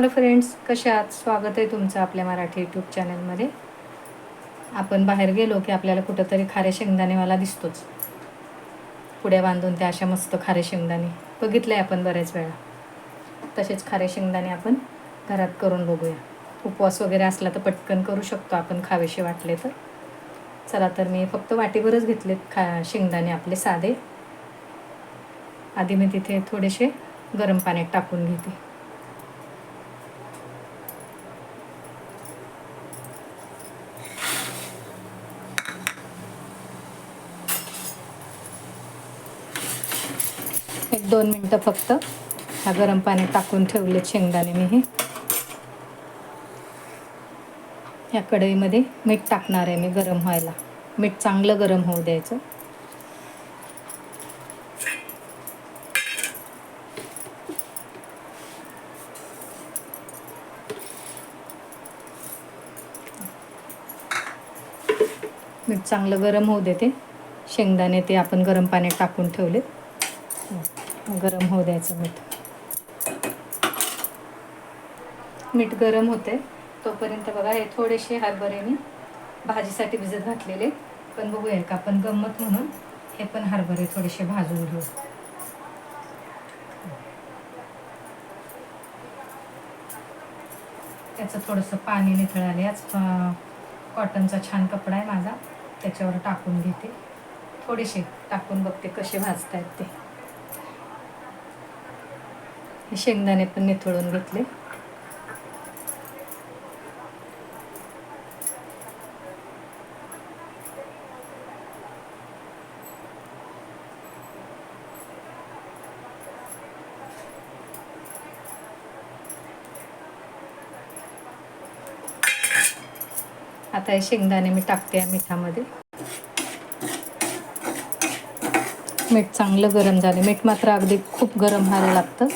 Hello friends कशा आहात? स्वागत आहे तुमचं आपल्या मराठी यूट्यूब चॅनलमध्ये आपण बाहेर गेलो की आपल्याला कुठंतरी खारे शेंगदाणेवाला दिसतोच. पुढे बांधून त्या अशा मस्त खारे शेंगदाणे. बघितलं आहे आपण बऱ्याच वेळा. तसेच खारे शेंगदाणे आपण घरात करून बघूया. उपवास वगैरे असला तर पटकन करू शकतो आपण खावेसे वाटले तर. चला तर मी फक्त वाटीवरच घेतलेत खा शेंगदाणे आपले साधे. आधी मी तिथे थोडेसे गरम पाण्यात टाकून घेते. एक दोन मिनटं फक्त. ह्या गरम पाणी टाकून ठेवले शेंगदाणे मी हे. या कढईमध्ये मीठ टाकणार आहे मी गरम व्हायला. मीठ चांगलं गरम होऊ द्यायचं. मीठ चांगलं गरम होऊ देते. शेंगदाणे ते आपण गरम पाण्यात टाकून ठेवले गरम होऊ द्यायचं मीठ. मीठ गरम होते तोपर्यंत बघा हे थोडेसे हरभरे मी भाजीसाठी भिजत घातलेले. पण बघूया का आपण गंमत म्हणून हे पण हरभरे थोडेसे भाजून घेऊ. त्याचं थोडंसं पाणी निथळाले. याच कॉटनचा छान कपडा आहे माझा. त्याच्यावर टाकून घेते. थोडेसे टाकून बघते कसे भाजतायत ते. शेंगदाणे पण निथळून घेतले. आता हे शेंगदाणे मी टाकते या मिठामध्ये. मीठ चांगलं गरम झालं. मीठ मात्र अगदी खूप गरम व्हायला लागतं.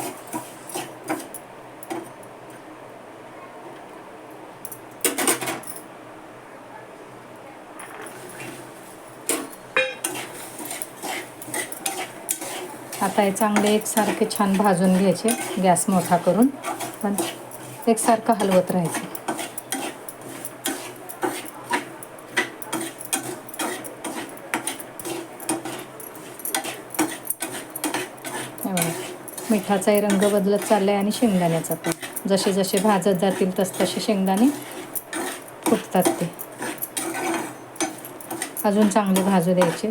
आता हे चांगले एकसारखे छान भाजून घ्यायचे गॅस मोठा करून. पण एकसारखं हलवत राहायचं. मिठाचाही रंग बदलत चालला आहे आणि शेंगदाण्याचा पण. जसे जसे भाजत जातील तस तसे शेंगदाणे फुटतात ते. अजून चांगले भाजू द्यायचे.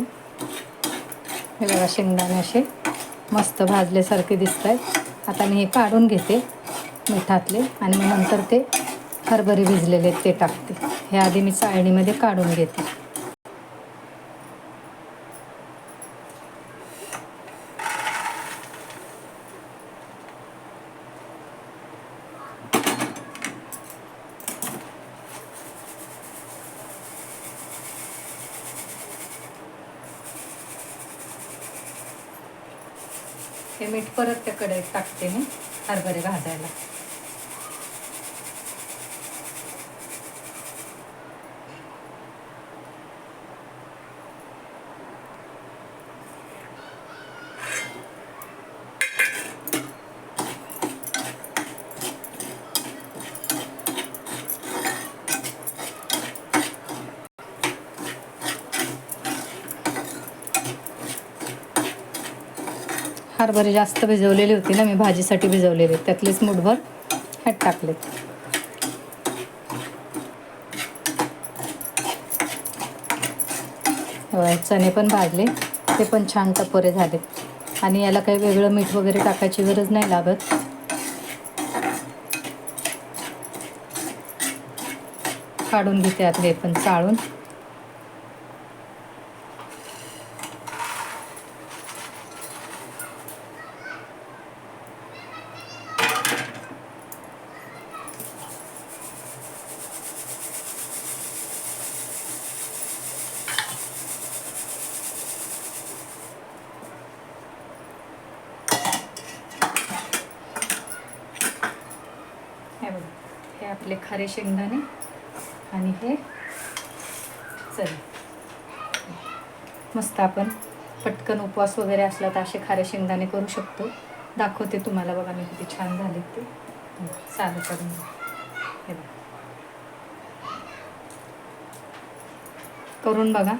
हे बघा शेंगदाणे असे मस्त भाजल्यासारखे दिसत आहेत आता मी हे काढून घेते मिठातले आणि मग नंतर ते हरभरे भिजलेले ते टाकते. हे आधी मी चाळणीमध्ये काढून घेते. हे मीठ परत त्या कढईत टाकते मी हरभरे भाजायला. हरभरे जास्त भिजवलेले होते ना मी भाजीसाठी भिजवलेले. त्यातलेच मुठभर ह्यात टाकलेत. चणे पण भाजले. ते पण छान टपोरे झालेत आणि याला काही वेगळं मीठ वगैरे टाकायची गरज नाही लागत. काढून घेते आतले पण चाळून हे बघा हे आपले खारे शेंगदाणे आणि हे चल मस्त आपण पटकन उपवास वगैरे असला तर असे खारे शेंगदाणे करू शकतो. दाखवते तुम्हाला बघा मी किती छान झाले ते. साधं करून हे करून बघा.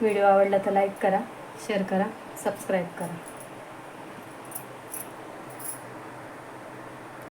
व्हिडिओ आवडला तर लाईक करा शेअर करा सबस्क्राईब करा.